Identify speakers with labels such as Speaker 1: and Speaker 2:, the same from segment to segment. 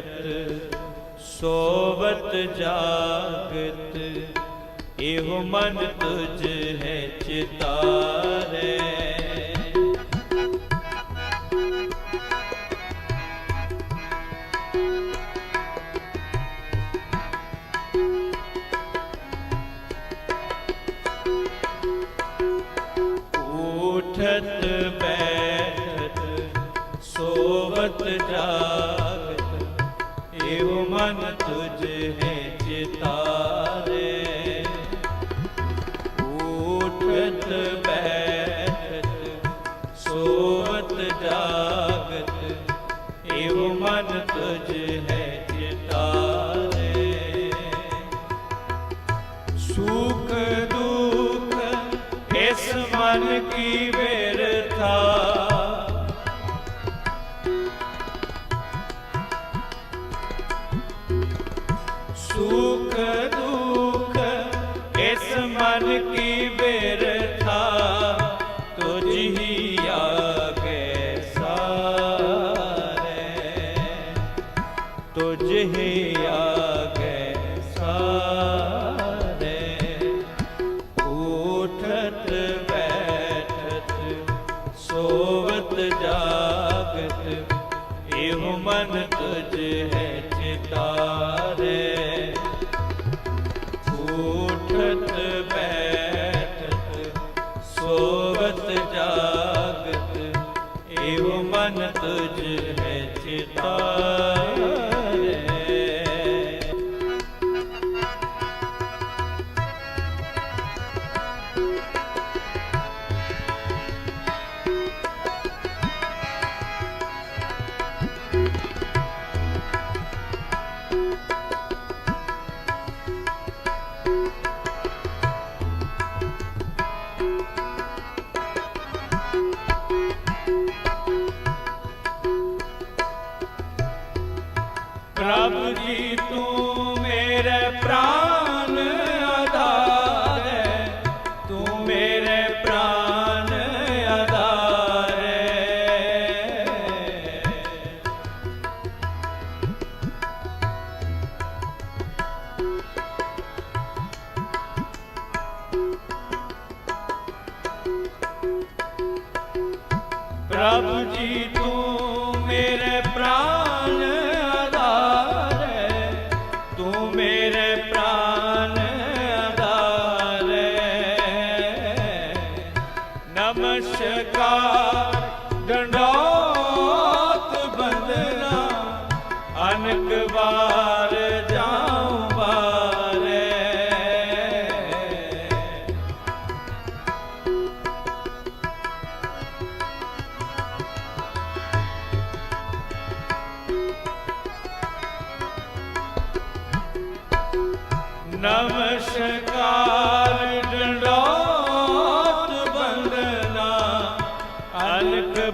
Speaker 1: ਬੈਠਤ ਸੋਵਤ ਜਾਗਤ ਇਹੋ ਮਨ ਤੁਝ ਹੈ ਚਿਤਾਰੇ। ਸੁਖ ਮਨ ਪ੍ਰਭ ਜੀ, ਤੂੰ ਮੇਰੇ ਪ੍ਰਾਨ ਆਧਾਰ ਹੈ। ਤੂੰ ਮੇਰੇ ਪ੍ਰਾਨ ਆਧਾਰ ਹੈ। ਨਮਸਕਾਰ, ਡੰਡੋਤ ਬੰਦਨਾ, ਅਨਕ ਵਾਰ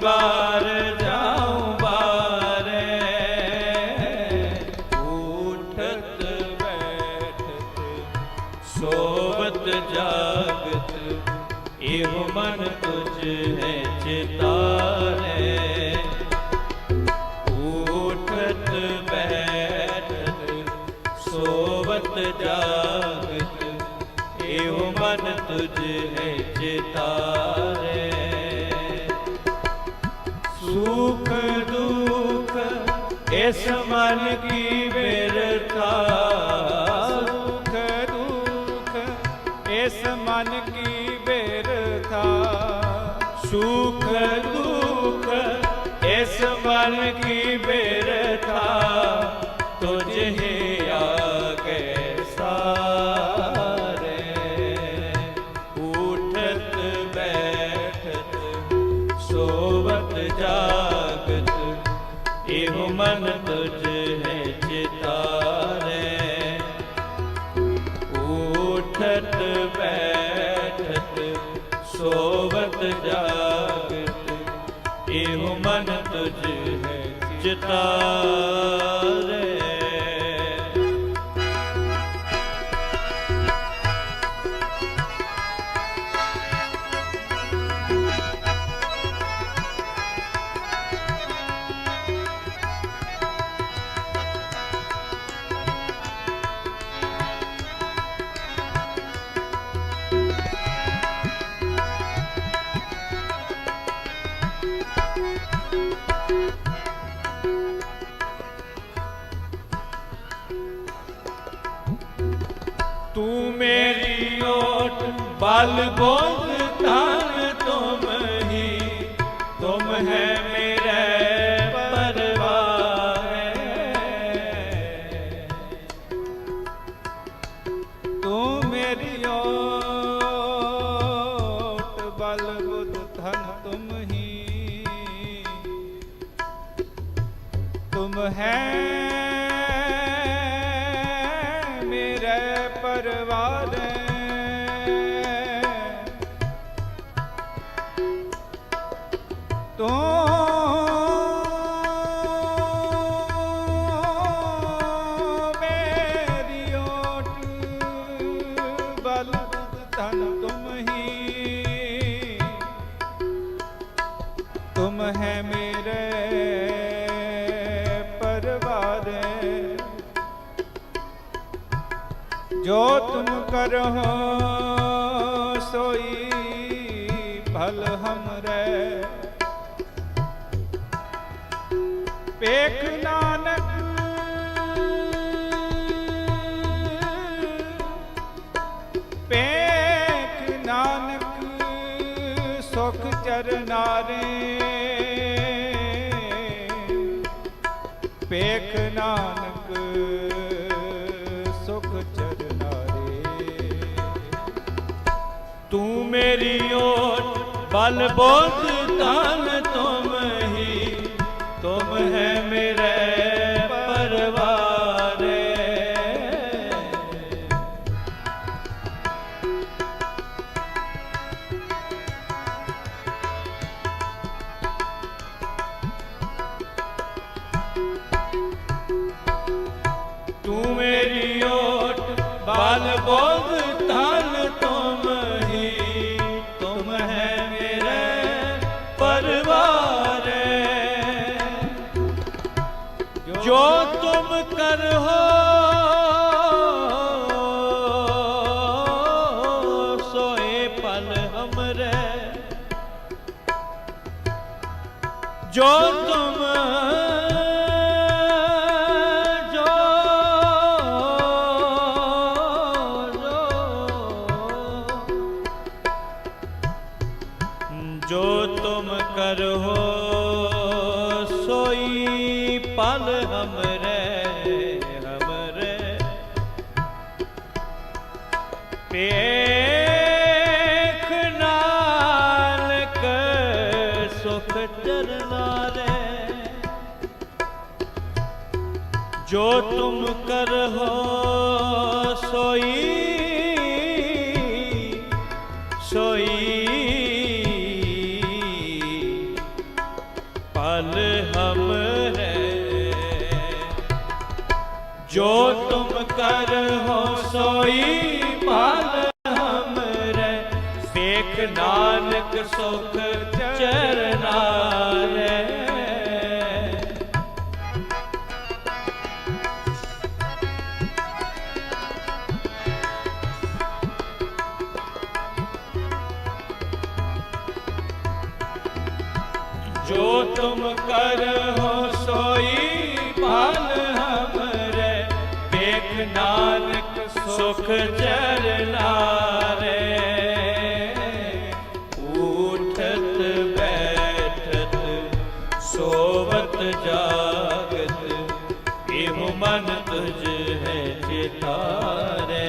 Speaker 1: Bye. ਮਨ ਕੀ ਬੇਰਤਾ?
Speaker 2: ਸੁਖ ਦੁਖ, ਇਸ ਮਨ ਕੀ ਬੇਰਥਾ
Speaker 1: ਸੁਖ ਦੁਖ, ਇਸ ਮਨ ਕੀ ਬੇਰਤਾ? ਤੁਝ ਹੀ ਆਗੇ ਸਾਰੇ। ਉਠਤ, ਬੈਠਤ, ਸੋਵਤ, ਜਾਗਤ, ਇਹੋ ਮਨ ਮਨ ਤੁਝ ਹੈ ਚਿਤਾਰੇ ਬਲ ਬੋਧ ਧਨ ਤੁਮ ਹੀ, ਤੁਮ ਹੈ ਮੇਰੇ ਪਰਵਾਰ
Speaker 2: ਤੂੰ ਮੇਰੀ ਓਟ ਬਲ ਬੁੱਧ ਧਨ ਤੁਮ ਹੀ, ਤੁਮ ਹੈ ਕਰਹੁ ਸੋਈ ਭਲ ਹਮਰੇ ਪੇਖ ਨਾਨਕ ਪੇਖ ਨਾਨਕ ਸੁਖ ਚਰਨਾਰੇ ਪੇਖ ਨਾਨਕ
Speaker 1: ਮੇਰੀ ਓਟ ਬਲ ਬੋਧ ਧਨ ਤੁਮ ਕਰੋ ਪੇਖ ਨਾਨਕ ਸੁਖ ਚਰਨਾਰੇ ਜੋ ਤੁਮ ਕਰੋ ਸੋਈ ਸੋਈ। ਪਲ ਹਮਰੇ ਜੋ ਤੁਮ ਕਰੋ ਸੋਈ ਪਲ ਹਮਰੇ। ਵੇਖ ਨਾਨਕ ਸੁਖ ਚਰਨਾਰੇ। ਜੋ ਤੁਮ ਕਰੋ ਸੁਖ ਸੁਖ ਚਰਨਾਰੇ ਉਠਤ ਬੈਠਤ, ਸੋਵਤ ਜਾਗਤ ਇਹੋ ਮਨ ਤੁਝ ਹੈ ਚਿਤਾਰੇ।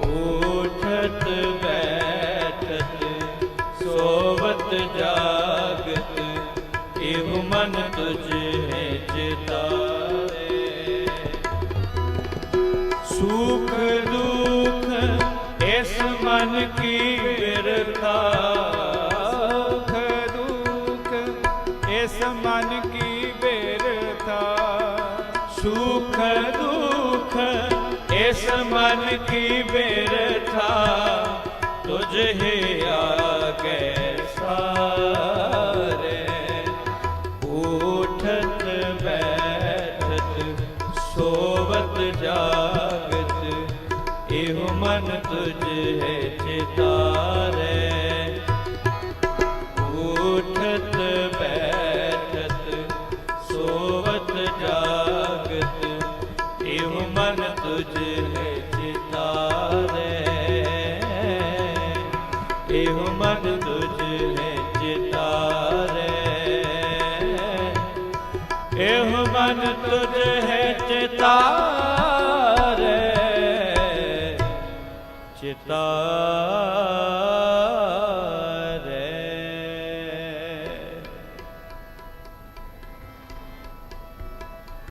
Speaker 1: ਉਠਤ ਬੈਠਤ, ਸੋਵਤ ਜਾਗਤ ਇਹ ਮਨ ਤੁਝ ਹੈ ਚਿਤਾਰੇ ਮਨ ਕੀ ਬਿਰਥਾ?
Speaker 2: ਦੁਖ, ਇਸ ਮਨ ਕੀ ਬੇਰਥਾ?
Speaker 1: ਸੁਖ ਦੁਖ, ਇਸ ਮਨ ਕੀ ਬਿਰਥਾ? ਤੁਝ ਹੀ ਗਏ ਸਾਰੇ। ਮਨ ਤੁਝ ਹੈ ਚਿਤਾਰੇ। ਉਠਤ, ਬੈਠਤ, ਸੋਵਤ, ਜਾਗਤ ਇਹ ਮਨ ਤੁਝ ਹੈ ਚਿਤਾਰੇ। ਇਹ ਮਨ ਤੁਝ ਹੈ ਚਿਤਾਰੇ। ਇਹ ਮਨ ਤੁਝ ਹੈ ਚਿਤਾਰੇ। ਤਾ